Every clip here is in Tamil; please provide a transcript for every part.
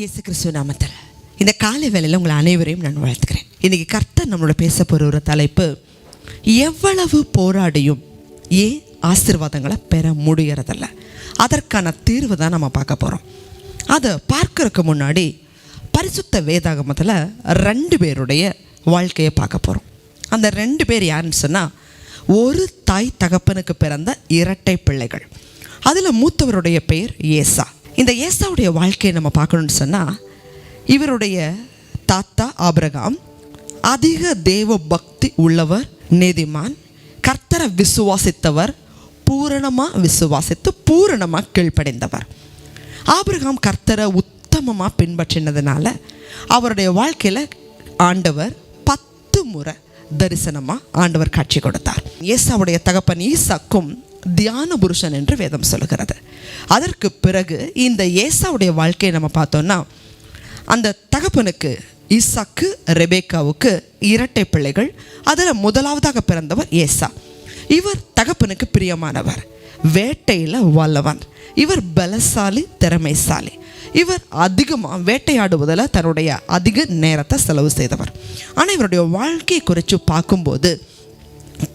இயேசு கிறிஸ்துவ நாமத்தில். இந்த காலை வேலையில் உங்களை அனைவரையும் நான் வாழ்த்துக்கிறேன். இன்றைக்கி கர்த்தர் நம்மளோட பேச போகிற ஒரு தலைப்பு எவ்வளவு போராடியும் ஏன் ஆசீர்வாதங்களை பெற முடிகிறதில்ல அதற்கான தீர்வு தான் நம்ம பார்க்க போகிறோம் அதை பார்க்கறதுக்கு முன்னாடி பரிசுத்த வேதாகமத்தில் ரெண்டு பேருடைய வாழ்க்கையை பார்க்க போகிறோம் அந்த ரெண்டு பேர் யாருன்னு சொன்னால் ஒரு தாய் தகப்பனுக்கு பிறந்த இரட்டை பிள்ளைகள். அதில் மூத்தவருடைய பெயர் ஏசா. இந்த ஏசாவுடைய வாழ்க்கையை நம்ம பார்க்கணும்னு சொன்னால் இவருடைய தாத்தா ஆபிரகாம் அதிக தேவ பக்தி உள்ளவர் நீதிமான் கர்த்தரை விசுவாசித்தவர் பூரணமாக விசுவாசித்து பூரணமாக கீழ்ப்படைந்தவர். ஆபிரகாம் கர்த்தரை உத்தமமாக பின்பற்றினதுனால அவருடைய வாழ்க்கையில் ஆண்டவர் பத்து முறை தரிசனமாக ஆண்டவர் காட்சி கொடுத்தார். ஏசாவுடைய தகப்பன் ஈசாக்கும் தியான புருஷன் என்று வேதம் சொல்லுகிறது. அதற்கு பிறகு இந்த ஏசாவுடைய வாழ்க்கையை நம்ம பார்த்தோம்னா அந்த தகப்பனுக்கு இசாக்கு ரெபேக்காவுக்கு இரட்டை பிள்ளைகள் அதில் முதலாவதாக பிறந்தவர் ஏசா. இவர் தகப்பனுக்கு பிரியமானவர் வேட்டையில் வல்லவன். இவர் பலசாலி திறமைசாலி. இவர் அதிகமாக வேட்டையாடுவதில் தன்னுடைய அதிக நேரத்தை செலவு செய்தவர். ஆனால் இவருடைய வாழ்க்கையை குறித்து பார்க்கும்போது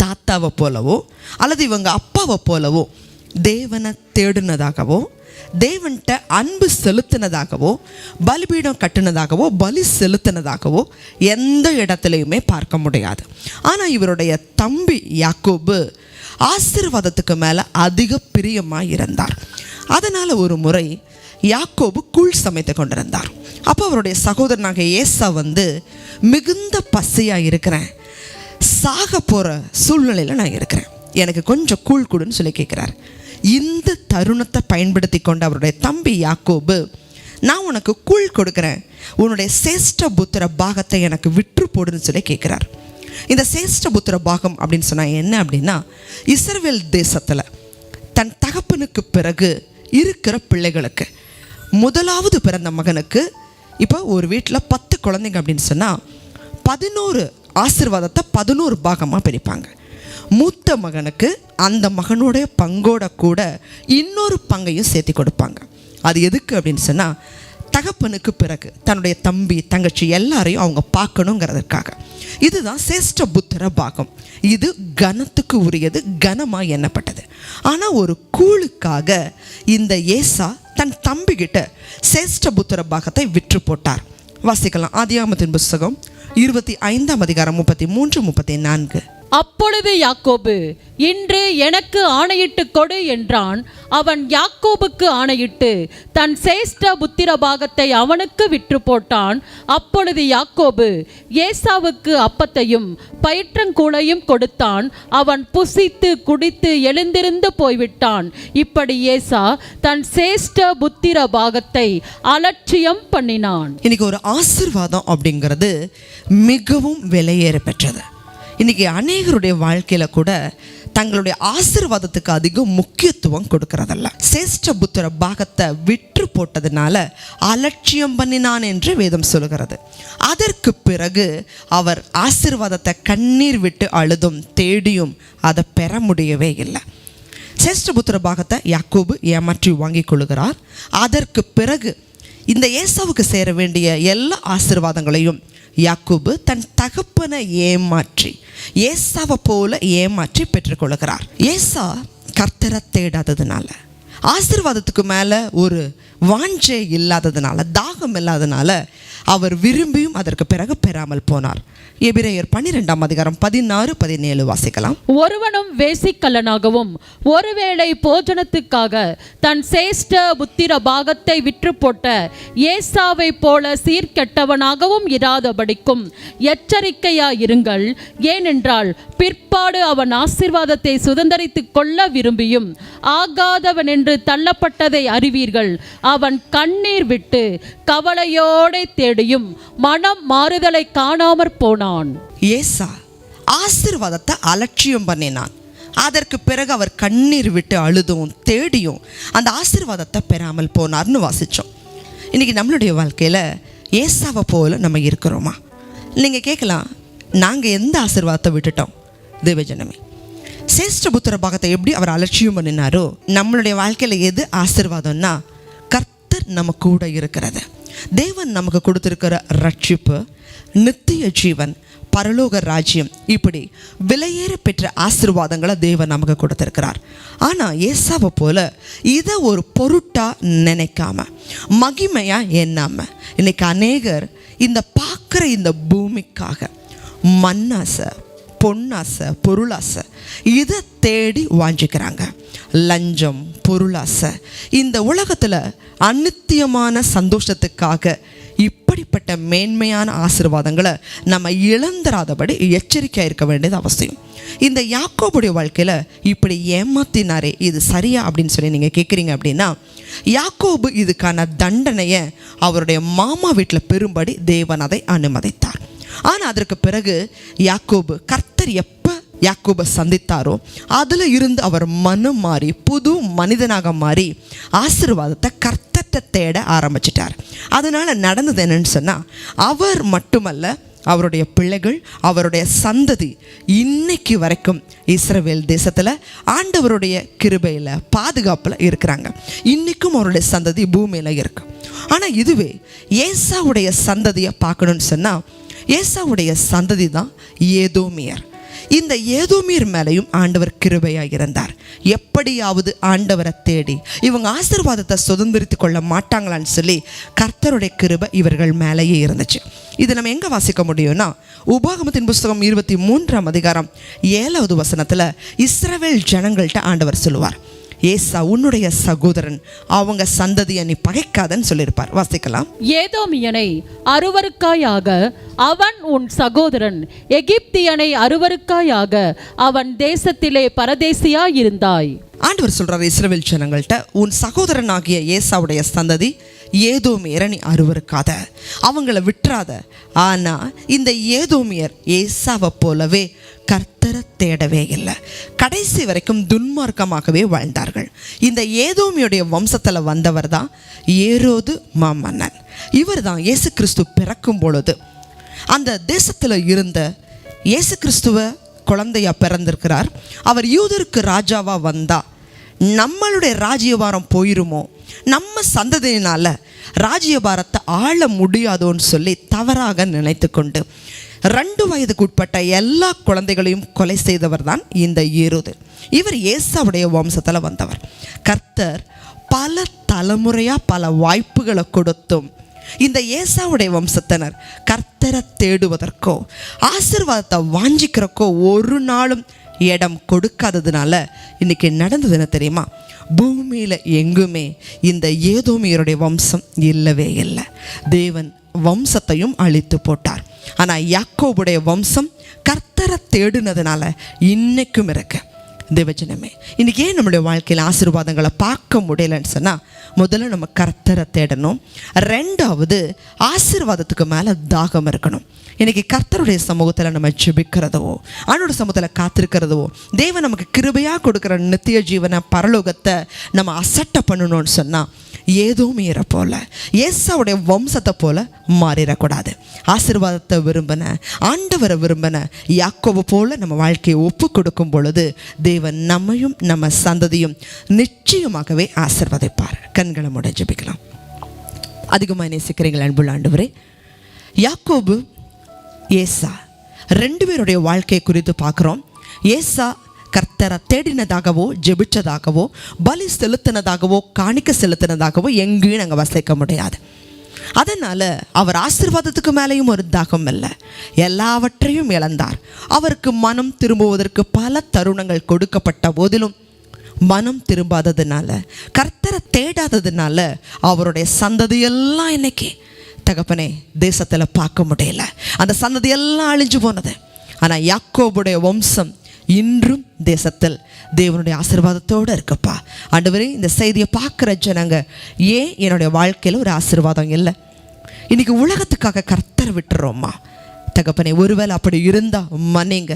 தாத்தாவை போலவோ அல்லது இவங்க அப்பாவை போலவோ தேவனை தேடினதாகவோ தேவன்கிட்ட அன்பு செலுத்தினதாகவோ பலிபீடம் கட்டினதாகவோ பலி செலுத்தினதாகவோ எந்த இடத்துலையுமே பார்க்க முடியாது. ஆனால் இவருடைய தம்பி யாக்கோபு ஆசீர்வாதத்துக்கு மேலே அதிக பிரியமாக இருந்தார். அதனால் ஒரு முறை யாக்கோபு கூழ் சமைத்து கொண்டிருந்தார். அப்போ அவருடைய சகோதரனாக ஏசா வந்து மிகுந்த பசியாக இருக்கிறேன் சாக போகிற சூழ்நிலையில் நான் இருக்கிறேன். எனக்கு கொஞ்சம் கூழ் கொடுன்னு சொல்லி கேட்குறார் இந்த தருணத்தை பயன்படுத்தி கொண்டு அவருடைய தம்பி யாக்கோபு நான் உனக்கு கூழ் கொடுக்குறேன். உன்னுடைய சேஷ்ட புத்திர பாகத்தை எனக்கு விற்று போடுன்னு சொல்லி கேட்குறார் இந்த சேஷ்ட புத்திர பாகம் அப்படின்னு சொன்னால் என்ன அப்படின்னா இஸ்ரவேல் தேசத்தில் தன் தகப்பனுக்கு பிறகு இருக்கிற பிள்ளைகளுக்கு முதலாவது பிறந்த மகனுக்கு இப்போ ஒரு வீட்டில் பத்து குழந்தைங்க அப்படின்னு சொன்னால் பதினோரு ஆசீர்வாதத்தை பதினோரு பாகமாக பிரிப்பாங்க. மூத்த மகனுக்கு அந்த மகனுடைய பங்கோட கூட இன்னொரு பங்கையும் சேர்த்து கொடுப்பாங்க. அது எதுக்கு அப்படின்னு சொன்னால் தகப்பனுக்கு பிறகு தன்னுடைய தம்பி தங்கச்சி எல்லாரையும் அவங்க பார்க்கணுங்கிறதுக்காக. இதுதான் சேஷ்ட புத்திர பாகம். இது கனத்துக்கு உரியது கனமாக எண்ணப்பட்டது. ஆனால் ஒரு கூழுக்காக இந்த ஏசா தன் தம்பிகிட்ட சேஷ்ட புத்திர பாகத்தை விற்று போட்டார். வாசிக்கலாம். ஆதியாமத்தின் புஸ்தகம் இருபத்தி ஐந்தாம் அதிகாரம் முப்பத்தி மூன்று முப்பத்தி நான்கு. அப்பொழுது யாக்கோபு இன்று எனக்கு ஆணையிட்டு கொடு என்றான். அவன் யாக்கோபுக்கு ஆணையிட்டு தன் சேஷ்ட புத்திர பாகத்தை அவனுக்கு விற்று போட்டான். அப்பொழுது யாக்கோபு ஏசாவுக்கு அப்பத்தையும் பயிற்றங்கூளையும் கொடுத்தான். அவன் புசித்து குடித்து எழுந்திருந்து போய்விட்டான். இப்படி ஏசா தன் சேஷ்ட புத்திர பாகத்தை அலட்சியம் பண்ணினான். இன்னைக்கு ஒரு ஆசிர்வாதம் அப்படிங்கிறது மிகவும் விலையேற பெற்றது இன்றைக்கி அநேகருடைய வாழ்க்கையில் கூட தங்களுடைய ஆசிர்வாதத்துக்கு அதிகம் முக்கியத்துவம் கொடுக்கறதல்ல. சேஷ்ட புத்திர பாகத்தை விற்று போட்டதுனால அலட்சியம் பண்ணினான் என்று வேதம் சொல்லுகிறது. அதற்கு பிறகு அவர் ஆசிர்வாதத்தை கண்ணீர் விட்டு அழுதும் தேடியும் அதை பெற முடியவே இல்லை. சேஷ்டபுத்திர பாகத்தை யாக்கோபு ஏமாற்றி வாங்கி கொள்கிறார் அதற்கு பிறகு இந்த ஏசாவுக்கு சேர வேண்டிய எல்லா ஆசீர்வாதங்களையும் யாக்கோபு தன் தகப்பனை ஏமாற்றி ஏசாவை போல ஏமாற்றி பெற்றுக்கொள்கிறார். ஏசா கர்த்தரை தேடாததுனால ஆசீர்வாதத்துக்கு மேலே ஒரு வாஞ்சை இல்லாததுனால தாகம் இல்லாததுனால அவர் விரும்பியும் அதற்கு பிறகு பெறாமல் போனார். எபிரேயர் பன்னிரெண்டாம் அதிகாரம் பதினாறு பதினேழு வாசிக்கலாம். ஒருவனும் வேசிக்கல்லனாகவும் ஒருவேளை போஜனத்துக்காக தன் சேஷ்ட புத்திர பாகத்தை விற்று போட்ட ஏசாவை போல சீர்கெட்டவனாகவும் இராதபடிக்கும் எச்சரிக்கையாயிருங்கள். ஏனென்றால் பிற்பாடு அவன் ஆசீர்வாதத்தை சுதந்தரித்துக் கொள்ள விரும்பியும் ஆகாதவன் என்று தள்ளப்பட்டதை அறிவீர்கள். அவன் கண்ணீர் விட்டு கவலையோடை தேடியும் மனம் மாறுதலை காணாமற் போனான். ஏசா ஆசிர்வாதத்தை அலட்சியம் பண்ணினான். அதற்கு பிறகு அவர் கண்ணீர் விட்டு அழுதும் தேடியும் அந்த ஆசீர்வாதத்தை பெறாமல் போனார்னு வாசித்தோம் இன்றைக்கி நம்மளுடைய வாழ்க்கையில் ஏசாவை போல நம்ம இருக்கிறோமா? நீங்கள் கேட்கலாம் நாங்கள் எந்த ஆசிர்வாதத்தை விட்டுட்டோம்? தேவஜனமே. சேஷ்டபுத்திர பாகத்தை எப்படி அவர் அலட்சியம் பண்ணினாரோ நம்மளுடைய வாழ்க்கையில் எது ஆசிர்வாதம்னா கர்த்தர் நம்ம கூட இருக்கிறது. தேவன் நமக்கு கொடுத்துருக்கிற ரட்சிப்பு நித்திய ஜீவன் பரலோக ராஜ்யம் இப்படி விலையேற பெற்ற ஆசீர்வாதங்களை தேவன் நமக்கு கொடுத்துருக்கிறார். ஆனால் ஏசாவை போல இதை ஒரு பொருட்டாக நினைக்காம மகிமையாக எண்ணாம இன்னைக்கு அநேகர் இந்த பார்க்குற இந்த பூமிக்காக மண்ணாசை பொன்னாசை பொருளாசை இதை தேடி வாஞ்சிக்கிறாங்க. லஞ்சம் பொருளாசை இந்த உலகத்தில் அநித்தியமான சந்தோஷத்துக்காக இப்படிப்பட்ட மேன்மையான ஆசீர்வாதங்களை நம்ம இழந்துராதபடி எச்சரிக்கையாக இருக்க வேண்டியது அவசியம். இந்த யாக்கோபுடைய வாழ்க்கையில் இப்படி ஏமாத்தினாரே இது சரியா அப்படின்னு சொல்லி நீங்கள் கேட்குறீங்க அப்படின்னா யாக்கோபு இதுக்கான தண்டனையை அவருடைய மாமா வீட்டில் பெறும்படி தேவன் அதை அனுமதித்தார். ஆனால் அதற்கு பிறகு யாக்கோபு கர்த்தர் எப்போ யாக்கோபை சந்தித்தாரோ அதில் இருந்து அவர் மனம் மாறி புது மனிதனாக மாறி ஆசீர்வாதத்தை கர்த்தத்தை தேட ஆரம்பிச்சிட்டார். அதனால் நடந்தது என்னன்னு சொன்னால் அவர் மட்டுமல்ல அவருடைய பிள்ளைகள் அவருடைய சந்ததி இன்னைக்கு வரைக்கும் இஸ்ரவேல் தேசத்தில் ஆண்டவருடைய கிருபையில் பாதுகாப்பில் இருக்கிறாங்க. இன்றைக்கும் அவருடைய சந்ததி பூமியில் இருக்கு. ஆனால் இதுவே ஏசாவுடைய சந்ததியை பார்க்கணுன்னு சொன்னால் ஏசாவுடைய சந்ததி தான் ஏதோமியர். இந்த ஏதோமீர் மேலேயும் ஆண்டவர் கிருபையாக இருந்தார். எப்படியாவது ஆண்டவரை தேடி இவங்க ஆசீர்வாதத்தை சுதந்திரித்து கொள்ள மாட்டாங்களான்னு சொல்லி கர்த்தருடைய கிருபை இவர்கள் மேலேயே இருந்துச்சு. இது நம்ம எங்கே வாசிக்க முடியும்னா உபாகமத்தின் புஸ்தகம் இருபத்தி மூன்றாம் அதிகாரம் ஏழாவது வசனத்தில் இஸ்ரவேல் ஜனங்கள்கிட்ட ஆண்டவர் சொல்லுவார். ஏசா உன்னுடைய சகோதரன் அவங்க சந்ததியை நீ பகைக்காதன்னு சொல்லியிருப்பார். வாசிக்கலாம். ஏதோமியனை அருவருக்காயாக அவன் உன் சகோதரன் எகிப்தியனை அருவருக்காயாக அவன் தேசத்திலே பரதேசியாயிருந்தாய். ஆண்டவர் சொல்றார் இஸ்ரவேல் ஜனங்கள்கிட்ட உன் சகோதரனாகிய ஏசாவுடைய சந்ததி ஏதோமியரை நீ அருவருக்காத. அவங்கள விட்டுறாத. ஆனா இந்த ஏதோமியர் ஏசாவை போலவே கர்த்தரை தேடவே இல்லை. கடைசி வரைக்கும் துன்மார்க்கமாகவே வாழ்ந்தார்கள். இந்த ஏதோமியுடைய வம்சத்தில் வந்தவர் தான் ஏரோது மாமன்னன். இவர் தான் இயேசு கிறிஸ்து பிறக்கும் பொழுது அந்த தேசத்தில் இருந்த இயேசு கிறிஸ்துவ குழந்தையா பிறந்திருக்கிறார். அவர் யூதருக்கு ராஜாவாக வந்தா நம்மளுடைய ராஜ்யபாரம் போயிருமோ? நம்ம சந்ததியினால ராஜ்யபாரத்தை ஆள முடியாதோன்னு சொல்லி தவறாக நினைத்து கொண்டு ரெண்டு வயதுக்கு உட்பட்ட எல்லா குழந்தைகளையும் கொலை செய்தவர் தான் இந்த ஏரோது. இவர் ஏசாவுடைய வம்சத்தில் வந்தவர். கர்த்தர் பல தலைமுறையாக பல வாய்ப்புகளை கொடுத்தும் இந்த ஏசாவுடைய வம்சத்தினர் கர்த்தரை தேடுவதற்கோ ஆசீர்வாதத்தை வாஞ்சிக்கிறக்கோ ஒரு நாளும் இடம் கொடுக்காததுனால இன்னைக்கு நடந்தது என்ன தெரியுமா? பூமியில் எங்குமே இந்த ஏதோமியருடைய வம்சம் இல்லவே இல்லை. தேவன் வம்சத்தையும் அழித்து போட்டார். ஆனால் யாக்கோபுடைய வம்சம் கர்த்தரை தேடுனதுனால இன்றைக்கும் இருக்குது தேவஜனமே இன்றைக்கி ஏன் நம்மளுடைய வாழ்க்கையில் ஆசீர்வாதங்களை பார்க்க முடியலன்னு சொன்னால் முதல்ல நம்ம கர்த்தரை தேடணும். ரெண்டாவது ஆசீர்வாதத்துக்கு மேலே தாகம் இருக்கணும். இன்றைக்கி கர்த்தருடைய சமூகத்தில் நம்ம ஜெபிக்கிறதோ ஆணோட சமூகத்தில் காத்திருக்கிறதோ தேவன் நமக்கு கிருபையாக கொடுக்குற நித்திய ஜீவன பரலோகத்தை நம்ம அசட்டை பண்ணணும்னு சொன்னால் ஏதோ மீற போல ஏசாவுடைய வம்சத்தை போல மாறிடக்கூடாது ஆசீர்வாதத்தை விரும்பின ஆண்டவரை விரும்பின யாக்கோவை போல நம்ம வாழ்க்கையை ஒப்பு கொடுக்கும் பொழுது தேவன் நம்மையும் நம்ம சந்ததியும் நிச்சயமாகவே ஆசிர்வதிப்பார். கண்களை மூட ஜெபிக்கலாம். அதிகமாக நேசிக்கிறீங்கள் அன்புள்ள ஆண்டவரே. யாக்கோபு ஏசா ரெண்டு பேருடைய வாழ்க்கை குறித்து பார்க்குறோம். ஏசா கத்தரை தேடினதாகவோ ஜெபிச்சதாகவோ பலி செலுத்தினதாகவோ காணிக்க செலுத்தினதாகவோ எங்கேயும் நாங்கள் வசிக்க முடியாது. அதனால் அவர் ஆசீர்வாதத்துக்கு மேலேயும் ஒரு தாகம் இல்லை. எல்லாவற்றையும் இழந்தார். அவருக்கு மனம் திரும்புவதற்கு பல தருணங்கள் கொடுக்கப்பட்ட போதிலும் மனம் திரும்பாததுனால கர்த்தரை தேடாததுனால அவருடைய சந்ததியெல்லாம் இன்னைக்கு தகப்பனே தேசத்தில் பார்க்க முடியல. அந்த சந்ததியெல்லாம் அழிஞ்சு போனது. ஆனால் யாக்கோபுடைய வம்சம் இன்றும் தேசத்தில் தேவனுடைய ஆசீர்வாதத்தோடு இருக்குப்பா. ஆண்டவரே இந்த செய்தியை பார்க்குற ஜனங்க ஏன் என்னுடைய வாழ்க்கையில் ஒரு ஆசீர்வாதம் இல்லை? இன்றைக்கி உலகத்துக்காக கர்த்தரை விட்டுறோம்மா தகப்பனே ஒருவேளை அப்படி இருந்தா மன்னிங்க.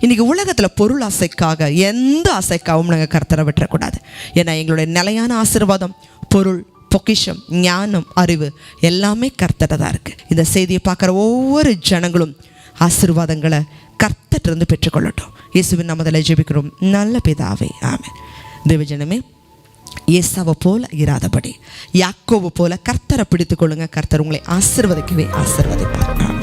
இன்னைக்கு உலகத்தில் பொருள் ஆசைக்காக எந்த ஆசைக்காகவும் நாங்கள் கர்த்தரை விட்டுறக்கூடாது. ஏன்னா எங்களுடைய நிலையான ஆசிர்வாதம் பொருள் பொக்கிஷம் ஞானம் அறிவு எல்லாமே கர்த்தரை தான் இருக்குது இந்த செய்தியை பார்க்குற ஒவ்வொரு ஜனங்களும் ஆசீர்வாதங்களை கர்த்தட்டிருந்து பெற்றுக்கொள்ளட்டும். இயேசுவின் நமதில் ஜெபிக்கிறோம். நல்ல பிதாவே ஆமே தேவஜனமே இயேசாவை போல இராதபடி யாக்கோவை போல கர்த்தரை பிடித்துக் கொள்ளுங்க கர்த்தர் உங்களை ஆசிர்வதிக்கவே ஆசிர்வதிப்பார். ஆமென்.